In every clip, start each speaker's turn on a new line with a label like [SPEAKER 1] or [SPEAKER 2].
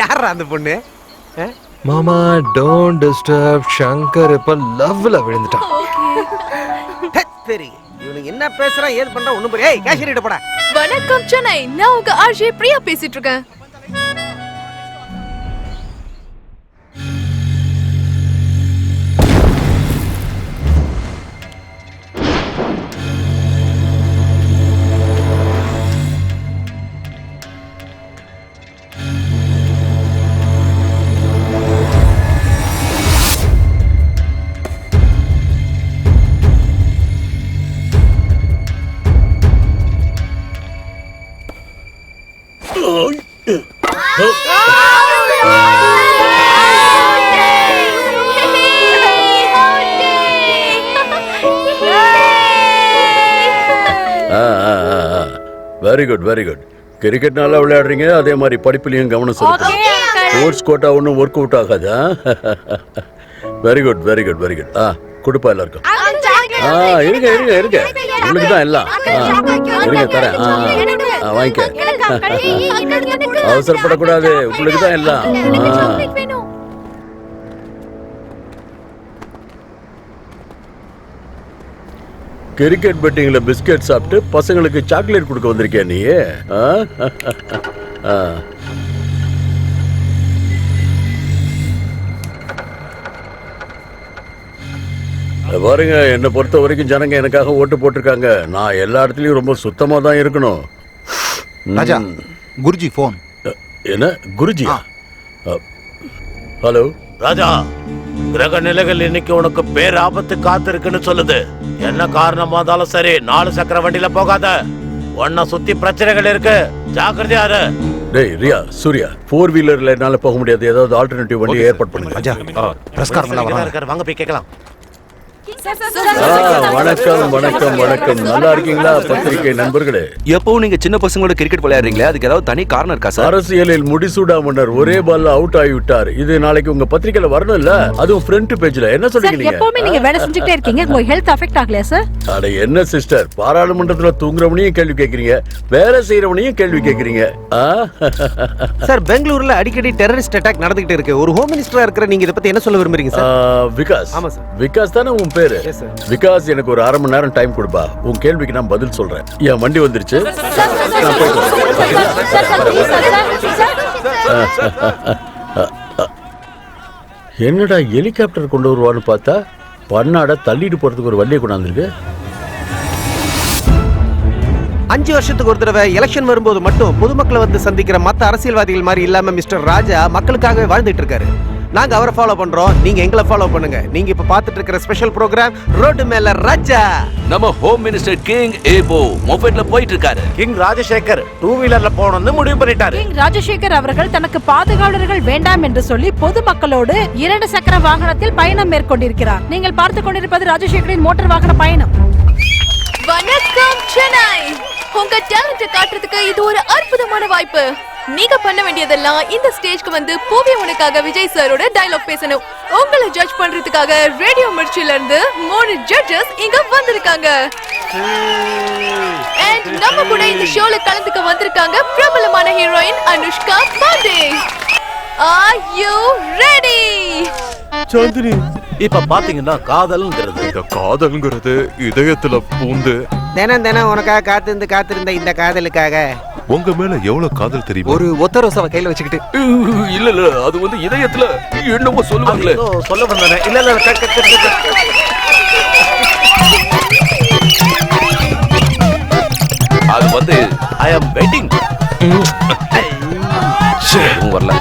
[SPEAKER 1] யாரா அந்த பொண்ணு?
[SPEAKER 2] மாமா டோன்ட் டிஸ்டர்ப் சங்கர். இப்ப லவ்ல விழுந்துட்டான்
[SPEAKER 1] சரி. இவனுக்கு என்ன பேசுறான் ஏது பண்றான் ஒண்ணும் புரிய ஏய் கிட்ட போடா.
[SPEAKER 3] வணக்கம் சென்னை. நான் உங்க ஆர்ஜே பிரியா பேசிட்டு இருக்கேன்.
[SPEAKER 4] Very good very good cricket நல்லா விளையாடுறீங்க அதே மாதிரி படிப்புலயும் கவனம் செலுத்துங்க ஸ்போர்ட்ஸ் கோட்டா ஒன்றும் ஒர்க் அவுட் ஆகாதா very good very good very good ஆ கொடுப்பா எல்லாருக்கும் ஆ இருங்க இருங்க இருங்க உங்களுக்கு தான் எல்லாம் ஆ, இருங்க தரேன் ஆ, ஆ, வாங்கிக்க அவசரப்படக்கூடாது உங்களுக்கு தான் எல்லாம் ஆ. கிரிக்கெட் பெட்டிங்ல பிஸ்கெட் சாப்பிட்டு பசங்களுக்கு சாக்லேட் கொடுக்க வந்திருக்கியா நீ? ஆ? ஆ. இத பாருங்க என்னை பொறுத்த வரைக்கும் ஜனங்க எனக்காக ஓட்டு போட்டிருக்காங்க. நான் எல்லா இடத்துலயும் ரொம்ப சுத்தமா தான் இருக்கணும்.
[SPEAKER 5] ராஜா குருஜி ஃபோன்
[SPEAKER 4] என்ன? குருஜியா? அ, ஹலோ?
[SPEAKER 6] ராஜா கிரக நிலைகள் இன்னைக்கு உனக்கு பேர் ஆபத்து காத்திருக்குன்னு சொல்லுது. என்ன காரணமா இருந்தாலும் சரி நாலு சக்கர வண்டியில போகாத. உன்னை சுத்தி பிரச்சனைகள் இருக்கு. ஜாக்கிரதையா இரு.
[SPEAKER 4] டேய் ரியா சூர்யா ஃபோர் வீலர்ல என்னால போக முடியாது. ஏதாவது ஆல்டர்னேட்டிவ் வண்டி ஏற்பாடு பண்ணுங்க.
[SPEAKER 5] ராஜா
[SPEAKER 6] இருக்காரு. வாங்க போய் கேட்கலாம்.
[SPEAKER 4] வணக்கம் வணக்கம் வணக்கம். நல்லா இருக்கீங்களா? பத்திரிகை நண்பர்களே.
[SPEAKER 7] எப்பவும் நீங்க சின்ன பசங்களோட கிரிக்கெட் விளையாடுறீங்களே? அதுக்கு ஏதாவது தனி காரணம் இருக்கா சார்?
[SPEAKER 4] அரசியலில் முடிசூடா மன்னர் ஒரே பால்ல அவுட் ஆகிவிட்டார். இது நாளைக்கு உங்க பத்திரிக்கையில வரணும் இல்ல அதுவும் ஃப்ரண்ட் பேஜ்ல என்ன சொல்றீங்க
[SPEAKER 8] எப்பவுமே
[SPEAKER 4] நீங்க
[SPEAKER 8] வேலை செஞ்சுட்டே இருக்கீங்க. உங்க ஹெல்த் அஃபெக்ட் ஆகலையா சார்?
[SPEAKER 4] அட என்ன சிஸ்டர் பாராளுமன்றத்துல தூங்குறவனையும் கேள்வி கேக்குறீங்க வேலை செய்யறவனையும் கேள்வி கேக்குறீங்க?
[SPEAKER 1] சார் பெங்களூர்ல அடிக்கடி டெரரிஸ்ட் அட்டாக் நடந்துகிட்டு இருக்கு. ஒரு ஹோம் மினிஸ்டரா இருக்கிற நீங்க இத பத்தி என்ன சொல்ல விரும்புறீங்க சார்?
[SPEAKER 4] விகாஸ்.
[SPEAKER 1] ஆமா சார்.
[SPEAKER 4] விகாஸ் தானே உன் பேரு. விகாஸ் எனக்கு ஒரு அரை மணி நேரம் டைம் கொடுப்பா உன் கேள்விக்கு நான் பதில் சொல்றேன் என் வண்டி வந்துருச்சு நான் போயிட்டு வரேன். என்னடா ஹெலிகாப்டர் கொண்டு வருவான்னு பார்த்தா பன்னாட தள்ளிட்டு போறதுக்கு ஒரு வண்டியை கொண்டாந்துருக்கு
[SPEAKER 1] அஞ்சு வருஷத்துக்கு ஒரு தடவை எலெக்ஷன் வரும்போது மட்டும் பொதுமக்களை வந்து சந்திக்கிற மத்த அரசியல்வாதிகள் மாதிரி இல்லாம மிஸ்டர் ராஜா மக்களுக்காகவே வாழ்ந்துட்டு இருக்காரு நாங்க அவரை ஃபாலோ பண்றோம். நீங்க எங்களை ஃபாலோ பண்ணுங்க. நீங்க இப்ப பாத்துட்டு இருக்கிற ஸ்பெஷல் ப்ரோக்ராம் ரோடு மேல ராஜா.
[SPEAKER 7] நம்ம ஹோம் மினிஸ்டர் கிங் ஏபோ மொபைல்ல போயிட்டு இருக்காரு
[SPEAKER 6] கிங் ராஜசேகர் டூ வீலர்ல போகணும்னு முடிவு பண்ணிட்டாரு.
[SPEAKER 8] கிங் ராஜசேகர் அவர்கள் தனக்கு பாதுகாவலர்கள் வேண்டாம் என்று சொல்லி பொதுமக்களோடு இரண்டு சக்கர வாகனத்தில் பயணம் மேற்கொண்டிருக்கிறார். நீங்கள் பார்த்துக் கொண்டிருப்பது ராஜசேகரின் மோட்டார் வாகன பயணம்.
[SPEAKER 3] வணக்கம் சென்னை. உங்க டேலண்ட காட்டுறதுக்கு இது ஒரு அற்புதமான வாய்ப்பு. நீங்க பண்ண வேண்டியதெல்லாம் இந்த ஸ்டேஜ்க்கு வந்து பூவி உனக்காக விஜய் சாரோட டயலாக் பேசணும். உங்களை ஜட்ஜ் பண்றதுக்காக ரேடியோ மிர்ச்சில இருந்து மூணு ஜட்ஜஸ் இங்க வந்திருக்காங்க. And நம்ம கூட இந்த ஷோல கலந்துக்க வந்திருக்காங்க பிரபலமான heroine Anushka Pandey. Are you ready?
[SPEAKER 6] இப்ப பாத்தீங்கன்னா காதல்ங்கிறது.
[SPEAKER 2] இந்த காதல்ங்கிறது இதயத்துல பூந்து
[SPEAKER 1] தினம் தினம் உனக்காக காத்திருந்து காத்திருந்த இந்த காதலுக்காக.
[SPEAKER 9] உங்க மேல எவ்வளவு காதல் தெரியுமா?
[SPEAKER 2] ஒரு ஒத்த ரோசாவை கையில வச்சுக்கிட்டு.
[SPEAKER 7] இல்ல இல்ல அது வந்து இதயத்துல என்னமோ சொல்லுவாங்களே.
[SPEAKER 6] சொல்ல வந்தேன். இல்ல இல்ல
[SPEAKER 7] அது வந்து
[SPEAKER 6] ஐ அம் வெயிட்டிங்
[SPEAKER 7] வரல.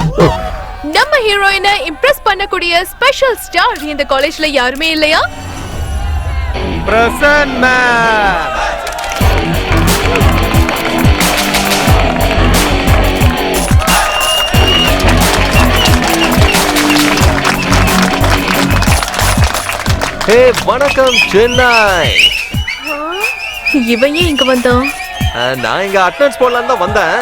[SPEAKER 3] நம்ம ஹீரோயினை இம்ப்ரெஸ் பண்ணக்கூடிய ஸ்பெஷல் ஸ்டார் இந்த காலேஜ்ல யாருமே இல்லையா?
[SPEAKER 1] பிரசன்னா.
[SPEAKER 2] ஹே வணக்கம் சென்னை.
[SPEAKER 3] இவன் ஏன் இங்க வந்தான்?
[SPEAKER 2] நான் இங்க அட்டனன்ஸ் போடலாம் தான் வந்தேன்.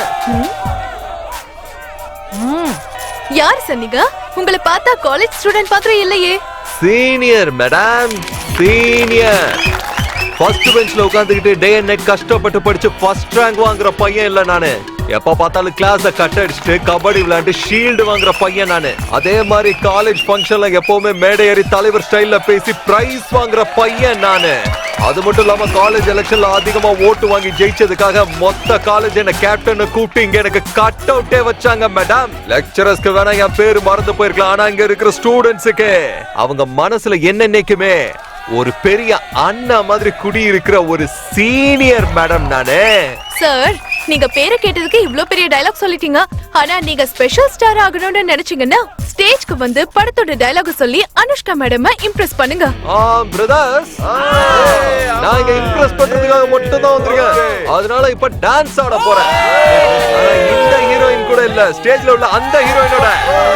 [SPEAKER 3] யார் சொன்னீங்க? உங்களை பார்த்தா காலேஜ் ஸ்டூடெண்ட் பாத்திரம் இல்லையே.
[SPEAKER 2] சீனியர் மேடம் சீனியர் ஃபர்ஸ்ட் பெஞ்ச்ல உட்காந்துக்கிட்டு டே அண்ட் நைட் கஷ்டப்பட்டு படிச்சு ஃபர்ஸ்ட் ரேங்க் வாங்குற பையன் இல்ல நானு. எப்ப பார்த்தாலும் கிளாஸ கட் அடிச்சுட்டு கபடி விளையாண்டு ஷீல்டு வாங்குற பையன் நானு. அதே மாதிரி காலேஜ் ஃபங்க்ஷன்ல எப்பவுமே மேடை ஏறி தலைவர் ஸ்டைல்ல பேசி பிரைஸ் வாங்குற பையன் நானு. அது மட்டும் இல்லாம காலேஜ் எலெக்ஷன்ல அதிகமா ஓட்டு வாங்கி ஜெயிச்சதுக்காக மொத்த காலேஜ் என்ன கேப்டன் கூப்பிட்டு இங்க எனக்கு கட் அவுட்டே வச்சாங்க மேடம் லெக்சரர்ஸ்க்கு வேணா என் பேரு மறந்து போயிருக்கலாம். ஆனா இங்க இருக்கிற ஸ்டூடெண்ட்ஸுக்கு அவங்க மனசுல என்ன நினைக்குமே? ஒரு பெரிய அண்ணா மாதிரி குடி இருக்கிற ஒரு சீனியர் மேடம் நானு.
[SPEAKER 3] சார் நீங்க பேரை கேட்டதுக்கு இவ்ளோ பெரிய டயலாக் சொல்லிட்டீங்க. ஆனா நீங்க ஸ்பெஷல் ஸ்டார் ஆகணும்னு நினைச்சீங்கன்னா ஸ்டேஜ்க்கு வந்து படத்தோட டயலாக் சொல்லி அனுஷ்கா மேடம் இம்ப்ரெஸ் பண்ணுங்க.
[SPEAKER 2] பிரதர்ஸ் நான் இங்க இம்ப்ரெஸ் பண்றதுக்காக மட்டும் தான் வந்திருக்கேன் அதனால இப்ப டான்ஸ் ஆட போறேன். இந்த ஹீரோயின் கூட இல்ல. ஸ்டேஜ்ல உள்ள அந்த ஹீரோயினோட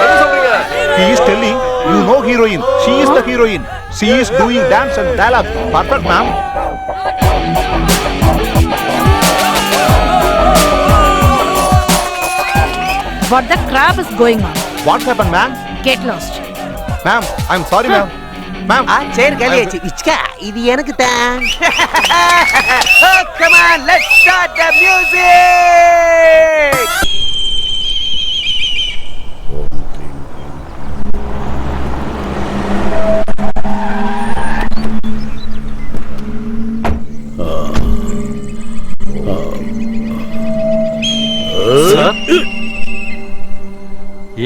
[SPEAKER 2] என்ன சொல்றீங்க?
[SPEAKER 5] He is telling you know heroine. She is the heroine. She is doing dance and dialogue. Perfect, ma'am.
[SPEAKER 8] What the crap is going on?
[SPEAKER 5] What happened, ma'am?
[SPEAKER 8] Get lost.
[SPEAKER 5] Ma'am, I'm sorry, ma'am. Ma'am.
[SPEAKER 1] ஆ சரி காலியாச்சு இச்கா இது எனக்கு தான் come on let's start the music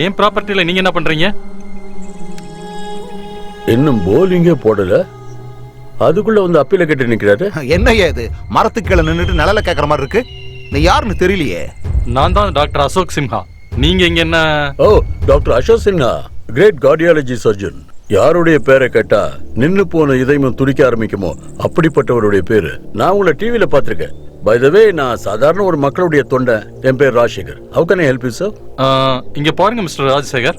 [SPEAKER 10] ஏன் ப்ராப்பர்ட்டில நீங்க என்ன பண்றீங்க?
[SPEAKER 4] இன்னும் போலிங்கே போடல. அதுக்குள்ள வந்து அப்பீல கட்டி நிக்கிறாரு.
[SPEAKER 5] என்னய்யா இது? மரத்துக்கு கீழே நின்னுட்டு நிழல கேக்குற மாதிரி இருக்கு. நீ யாருன்னு தெரியலையே.
[SPEAKER 10] நான் தான் டாக்டர் அசோக் சிம்ஹா நீங்க இங்க என்ன?
[SPEAKER 4] ஓ doctor Ashok Sinha great cardiology surgeon யாருடைய பேரை கேட்டா நின்னு போன இதயமும் துடிக்க ஆரம்பிக்குமோ? அப்படிப்பட்டவருடைய பேரு. நான் உங்களை டிவில பார்த்திருக்கேன். பை த வே நான் சாதாரண ஒரு மக்களுடைய தொண்டை. என் பேர் Rajasekhar. How can I help you sir
[SPEAKER 10] இங்க பாருங்க மிஸ்டர் ராஜசேகர்.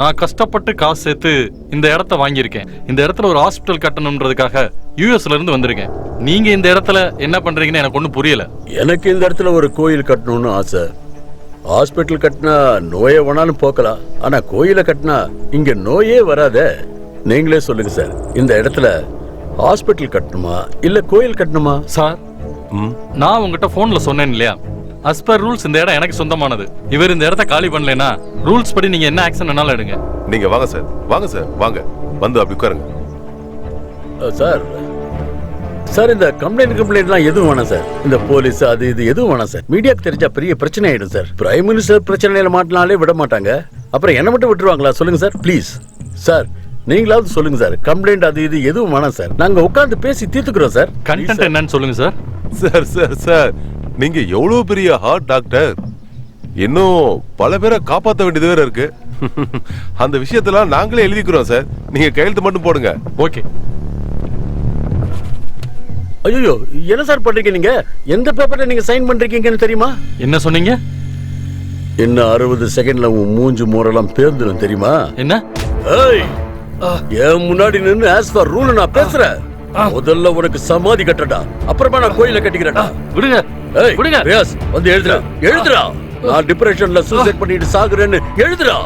[SPEAKER 10] நான் கஷ்டப்பட்டு காசு சேர்த்து இந்த இடத்த வாங்கியிருக்கேன். இந்த இடத்துல ஒரு ஹாஸ்பிட்டல் கட்டணும்ன்றதுக்காக யூஎஸ்ல இருந்து வந்திருக்கேன். நீங்க இந்த இடத்துல என்ன பண்றீங்கன்னு எனக்கு ஒன்றும் புரியல.
[SPEAKER 4] எனக்கு இந்த இடத்துல ஒரு கோயில் கட்டணும்னு ஆசை. ஹாஸ்பிட்டல் கட்டினா நோயை வேணாலும் போக்கலாம். ஆனா கோயிலை கட்டினா இங்க நோயே வராதே. நீங்களே சொல்லுங்க சார் இந்த இடத்துல ஹாஸ்பிட்டல் கட்டணுமா? இல்ல கோயில் கட்டணுமா?
[SPEAKER 10] சார் நான் உங்ககிட்ட போன்ல சொன்னேன் இல்லையா? As per ரூல்ஸ் இந்த இடம் எனக்கு சொந்தமானது. இவர் இந்த இடத்த காலி பண்ணலைன்னா ரூல்ஸ் படி நீங்க என்ன ஆக்ஷன் வேணாலும் எடுங்க.
[SPEAKER 9] நீங்க வாங்க சார் வாங்க சார் வாங்க. வந்து அப்படி உட்காருங்க.
[SPEAKER 4] சார். சார் இந்த கம்ப்ளைண்ட் கம்ப்ளைண்ட்லாம் எதுவும் வேணாம் சார். இந்த போலீஸ் அது இது எதுவும் வேணாம் சார். மீடியாக்கு தெரிஞ்சா பெரிய பிரச்சனை ஆயிடும் சார். பிரைம் மினிஸ்டர் பிரச்சனையில மாட்டினாலே விட மாட்டாங்க. அப்புறம் என்ன மட்டும் விட்டுருவாங்களா? சொல்லுங்க சார். ப்ளீஸ் சார் நீங்களாவது சொல்லுங்க சார். கம்ப்ளைண்ட் அது இது எதுவும் வேணாம் சார். நாங்க உட்கார்ந்து பேசி தீர்த்துக்கிறோம் சார்.
[SPEAKER 10] கண்டென்ட் என்னன்னு சொல்லுங்க சார்.
[SPEAKER 9] சார் சார் சார் நீங்க எவ்வளவு பெரிய ஹார்ட் டாக்டர் இன்னும் பல பேரை காப்பாத்த வேண்டியது வேற இருக்கு. அந்த விஷயத்தெல்லாம் நாங்களே எழுதிக்கிறோம் சார். நீங்க கையெழுத்து மட்டும் போடுங்க.
[SPEAKER 10] ஓகே
[SPEAKER 4] ஐயோ என்ன சார் பண்றீங்க நீங்க? எந்த பேப்பர்ல நீங்க சைன் பண்றீங்கன்னு தெரியுமா?
[SPEAKER 10] என்ன சொன்னீங்க?
[SPEAKER 4] இன்னும் அறுபது செகண்ட்ல உன் மூஞ்சு மூரெல்லாம் பேர்ந்துடும் தெரியுமா?
[SPEAKER 10] என்ன?
[SPEAKER 4] ஏய் என் முன்னாடி நின்னு ஆஸ் ஃபார் ரூல் நான் பேசுறேன் முதல்ல உனக்கு சமாதி கட்டடா அப்புறமா நான் கோயில கட்டிக்கிறேன்டா.
[SPEAKER 10] விடுங்க.
[SPEAKER 4] ஏய்
[SPEAKER 10] விடுங்க.
[SPEAKER 4] ரியாஸ் வந்து எழுதுடா. எழுதுடா. நான் டிப்ரெஷன்ல சூசைட் பண்ணிட்டு சாகுறேன்னு எழுதுடா.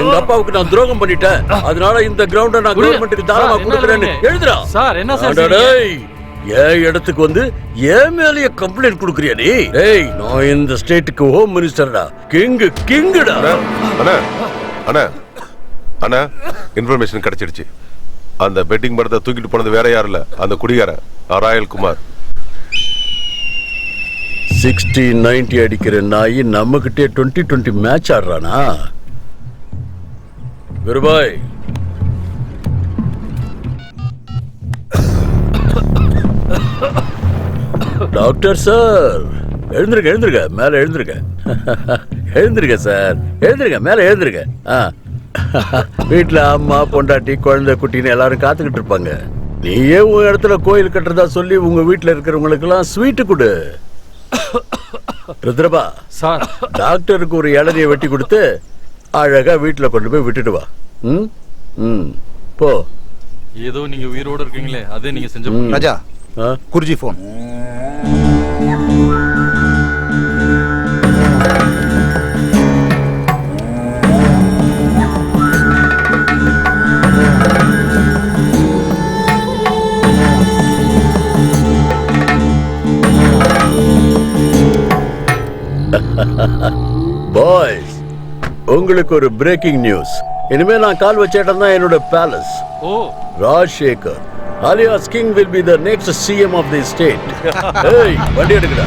[SPEAKER 4] எங்க அப்பாவுக்கு நான் துரோகம் பண்ணிட்டேன். அதனால இந்த கிரவுண்ட நான். கவர்மெண்ட்டுக்கு தாராளமா கொடுக்குறேன்னு? எழுதுடா.
[SPEAKER 10] சார், என்ன சார்
[SPEAKER 4] அட டேய், என் இடத்துக்கு வந்து என் மேலயே கம்ப்ளைண்ட் கொடுக்குறியா நீ? ஏய் நான் இந்த ஸ்டேட்டுக்கு ஹோம் மினிஸ்டர்டா கிங் கிங்குடா
[SPEAKER 9] அண்ணா அண்ணா. அண்ணா இன்ஃபர்மேஷன் கிடைச்சிடுச்சு. அந்த பெட்டிங் படத்தை தூக்கிட்டு போனது வேற யாரும் இல்ல அந்த குடிகாரன் ராயல் குமார்
[SPEAKER 4] சிக்ஸ்டி நைன்டி அடிக்கிற நாய் நம்ம கிட்டே டுவெண்ட்டி டுவெண்ட்டி மேட்ச் ஆடுறானா? வெறுபாய் டாக்டர் சார் எழுந்திருக்க எழுந்திருக்க மேல எழுந்திருக்க எழுந்திருக்க சார் எழுந்திருக்க மேல எழுந்திருக்க ஆ. வீட்டுல அம்மா பொண்டாட்டி குழந்தை குட்டின்னு எல்லாரும் காத்துக்கிட்டு இருப்பாங்க. நீயே உன் இடத்துல கோயில் கட்டுறதா சொல்லி உங்க வீட்டுல இருக்கிறவங்களுக்கு எல்லாம் ஸ்வீட்டு கொடு. ருத்ரபா
[SPEAKER 10] சார்.
[SPEAKER 4] டாக்டருக்கு ஒரு இளநியை வெட்டி கொடுத்து அழகா வீட்டுல கொண்டு போய் விட்டுட்டு வா. ம்? ம். போ.
[SPEAKER 10] ஏதோ நீங்க உயிரோட இருக்கீங்களே அதே நீங்க செஞ்ச.
[SPEAKER 5] ராஜா
[SPEAKER 4] ஆ?
[SPEAKER 5] குருஜி ஃபோன்
[SPEAKER 4] உங்களுக்கு ஒரு பிரேக்கிங் நியூஸ் இனிமே நான் கால் வச்ச இடம் தான் என்னோட palace
[SPEAKER 10] O.
[SPEAKER 4] Rajasekhar alias king will be the next CM of the state ஏய் வண்டி எடுக்கடா.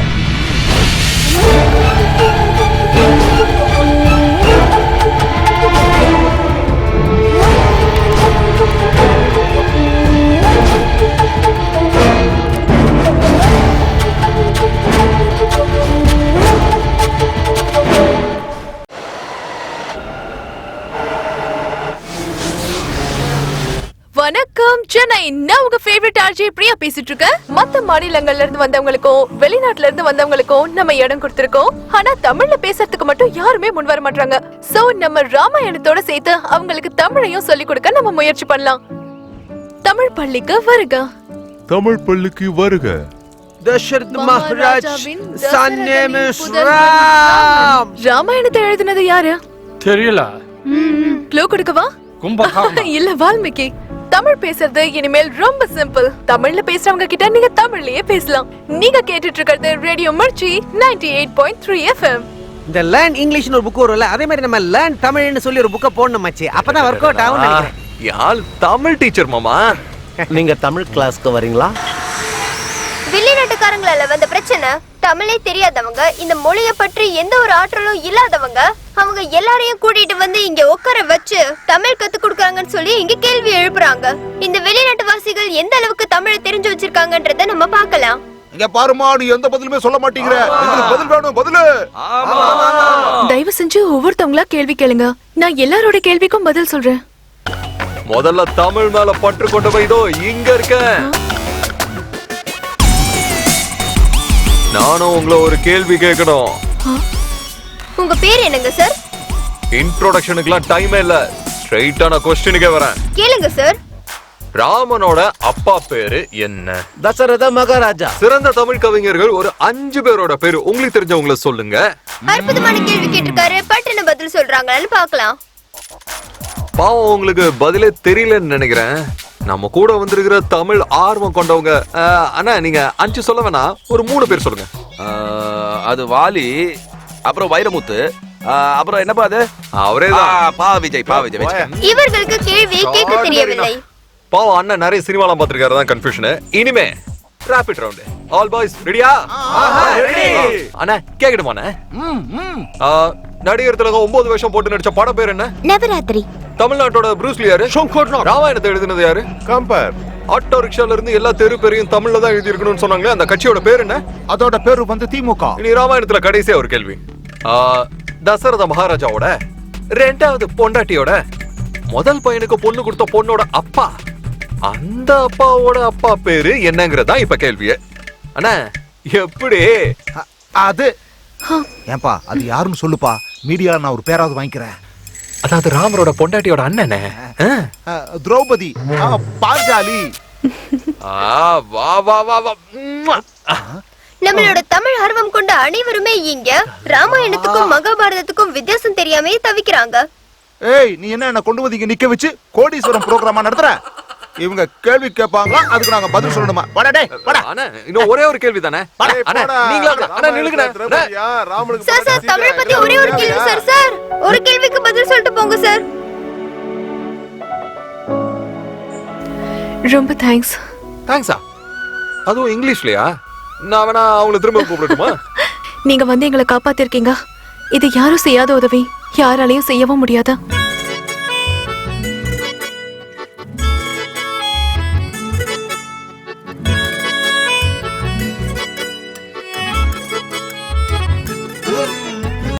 [SPEAKER 3] ஃபேவரட் ஆர்ஜே பிரியா பேசிட்டு இருக்கேன் மத்த மாநிலங்கள்ல இருந்து வந்தவங்களுக்கும் வெளிநாட்டுல இருந்து வந்தவங்களுக்கும் நம்ம இடம் கொடுத்திருக்கோம். ஆனா தமிழ்ல பேசுறதுக்கு மட்டும் யாருமே முன் வர மாட்டாங்க சோ நம்ம ராமாயணத்தோட சேர்த்து அவங்களுக்கு தமிழையும் சொல்லி கொடுக்க நம்ம முயற்சி பண்ணலாம். தமிழ் பள்ளிக்கு வருக.
[SPEAKER 9] தமிழ் பள்ளிக்கு வருக.
[SPEAKER 1] தசரத் மகாராஜ்.
[SPEAKER 3] ராமாயணத்தை எழுதினது யாரு?
[SPEAKER 10] தெரியல.
[SPEAKER 3] க்ளூ கொடுக்கவா?
[SPEAKER 10] கும்பகர்ணா
[SPEAKER 3] இல்ல வால்மீகி. தமிழ் பேசுறது இனிமேல் ரொம்ப சிம்பிள் தமிழ்ல பேசுறவங்க கிட்ட நீங்க தமிழ்லயே பேசலாம். நீங்க கேட்டுட்டு இருக்கிறது Radio Mirchi 98.3 eight point three FM
[SPEAKER 1] இந்த லேர்ன் இங்கிலீஷ்னு ஒரு புக் வரும்ல அதே மாதிரி நம்ம லேர்ன் தமிழ்னு சொல்லி ஒரு புக்கை போடணும் மச்சி. அப்பதான் ஒர்க் அவுட் ஆகும் நினைக்கிறேன்
[SPEAKER 2] யாழ் தமிழ் டீச்சர் மாமா?
[SPEAKER 11] நீங்க தமிழ் கிளாஸ்க்கு வரீங்களா?
[SPEAKER 12] வெளிநாட்டுக்காரங்களால வந்த பிரச்சனை தமிழே தெரியாதவங்க இந்த மொழிய பற்றி எந்த ஒரு ஆற்றலும் இல்லாதவங்க அவங்க எல்லாரையும் கூட்டிட்டு வந்து இங்க உட்கார வச்சு தமிழ் கத்து கொடுக்கறாங்கன்னு சொல்லி இங்க கேள்வி எழுப்புறாங்க. இந்த வெளிநாட்டு வாசிகள் எந்த அளவுக்கு தமிழை தெரிஞ்சு வச்சிருக்காங்கன்றத நம்ம பார்க்கலாம்.
[SPEAKER 5] இங்க பாருமா நீ எந்த பதிலுமே சொல்ல மாட்டேங்கிற. எங்களுக்கு பதில் வேணும்? பதிலு.
[SPEAKER 3] தயவு செஞ்சு ஒவ்வொருத்தவங்களா கேள்வி கேளுங்க. நான் எல்லாரோட கேள்விக்கும் பதில் சொல்றேன்.
[SPEAKER 2] முதல்ல தமிழ் மேல பற்று கொண்டு போய் இதோ இங்க இருக்கேன். நானும் உங்களை ஒரு கேள்வி கேட்கணும்
[SPEAKER 12] உங்க பேர் என்னங்க சார்
[SPEAKER 2] இன்ட்ரோடக்ஷனுக்குலாம் டைமே இல்ல. ஸ்ட்ரைட்டான கொஸ்டினுக்கே வரேன்.
[SPEAKER 12] கேளுங்க சார்
[SPEAKER 2] ராமனோட அப்பா பேரு என்ன?
[SPEAKER 11] தசரத மகாராஜா.
[SPEAKER 2] சிறந்த தமிழ் கவிஞர்கள் ஒரு அஞ்சு பேரோட பேரு உங்களுக்கு தெரிஞ்சவங்கள சொல்லுங்க.
[SPEAKER 12] அற்புதமான கேள்வி கேட்டிருக்காரு. பட்டுன்னு பதில் சொல்றாங்களான்னு பார்க்கலாம்.
[SPEAKER 2] பாவம் உங்களுக்கு பதிலே தெரியலன்னு நினைக்கிறேன். நம்ம கூட வந்திருக்கிற தமிழ் ஆர்வம் கொண்டவங்க அண்ணா நீங்க அஞ்சு சொல்ல வேணாம். ஒரு மூணு பேர் சொல்லுங்க.
[SPEAKER 7] அது வாலி அப்புறம் வைரமுத்து அப்புறம் என்னப்பா அது?
[SPEAKER 2] அவரே
[SPEAKER 7] ஆ, பா விஜய் பா விஜய்.
[SPEAKER 12] இவர்களுக்கு கேள்வி கேட்க தெரியவில்லை.
[SPEAKER 2] பாவம் அண்ணன் நிறைய சினிமாலாம் பார்த்திருக்காரு தான் கன்ஃபியூஷன் இனிமே ராபிட் ரவுண்ட் ஆல் பாய்ஸ் ரெடியா அண்ணா அண்ணா? ஆ, நடிகர் திலகம் ஒன்பது வருஷம் போட்டு நடிச்ச படம் பேர் என்ன?
[SPEAKER 12] நவராத்திரி.
[SPEAKER 2] தமிழ்நாட்டோட ப்ரூஸ்லி யாரு? ராமாயணத்தை எழுதினது யாரு?
[SPEAKER 5] கம்பேர்.
[SPEAKER 2] ஆட்டோ ரிக்ஷால இருந்து எல்லா தெரு பேரையும் தமிழ்ல தான் எழுதி இருக்கணும்னு சொன்னாங்களே அந்த கட்சியோட பேர் என்ன?
[SPEAKER 5] அதோட பேரு வந்து திமுக.
[SPEAKER 2] இனி ராமாயணத்துல கடைசியா ஒரு கேள்வி. ஆ, தசரத மகாராஜாவோட ரெண்டாவது பொண்டாட்டியோட முதல் பையனுக்கு பொண்ணு கொடுத்த பொண்ணோட அப்பா அந்த அப்பாவோட அப்பா பேரு என்னங்கறதா இப்ப கேள்வியே. அண்ணா எப்படி?
[SPEAKER 5] அ- அது. ஏன்பா அது யாருன்னு சொல்லுப்பா. மீடியா நான் ஒரு பேராவது வாங்கிக்கிறேன்.
[SPEAKER 2] அதாவது ராமரோட பொண்டாட்டியோட அண்ணனே.
[SPEAKER 5] திரௌபதி. பாஞ்சாலி.
[SPEAKER 2] ஆ, வா வா வா வா.
[SPEAKER 12] நம்மளோட தமிழ் ஆர்வம் கொண்ட அனைவருமே இங்க ராமாயணத்துக்கும் மகாபாரதத்துக்கும் வித்தியாசம் தெரியாமே தவிக்கிறாங்க.
[SPEAKER 5] ஏய் நீ என்ன என்ன கொண்டு வந்து இங்க நிக்க வச்சு கோடீஸ்வரம் ப்ரோக்ராமா நடத்துற? இவங்க கேள்வி கேட்பாங்க அதுக்கு நாங்க பதில் சொல்லணுமா? வாடா டேய் வாடா.
[SPEAKER 2] அண்ணா இன்னும் ஒரே ஒரு கேள்வி தானே? அண்ணா.
[SPEAKER 12] சார் சார் தமிழ் பத்தி ஒரே ஒரு கேள்வி சார் சார். ஒரு கேள்விக்கு பதில் சொல்லிட்டு போங்க சார்.
[SPEAKER 3] ரொம்ப தேங்க்ஸ்
[SPEAKER 2] தேங்க்ஸா அதுவும் இங்கிலீஷ்லயா? நான் வேணா அவங்கள திரும்ப கூப்பிடட்டுமா?
[SPEAKER 3] நீங்க வந்து எங்களை காப்பாத்திருக்கீங்க. இது யாரும் செய்யாத உதவி. யாராலையும் செய்யவும் முடியாது?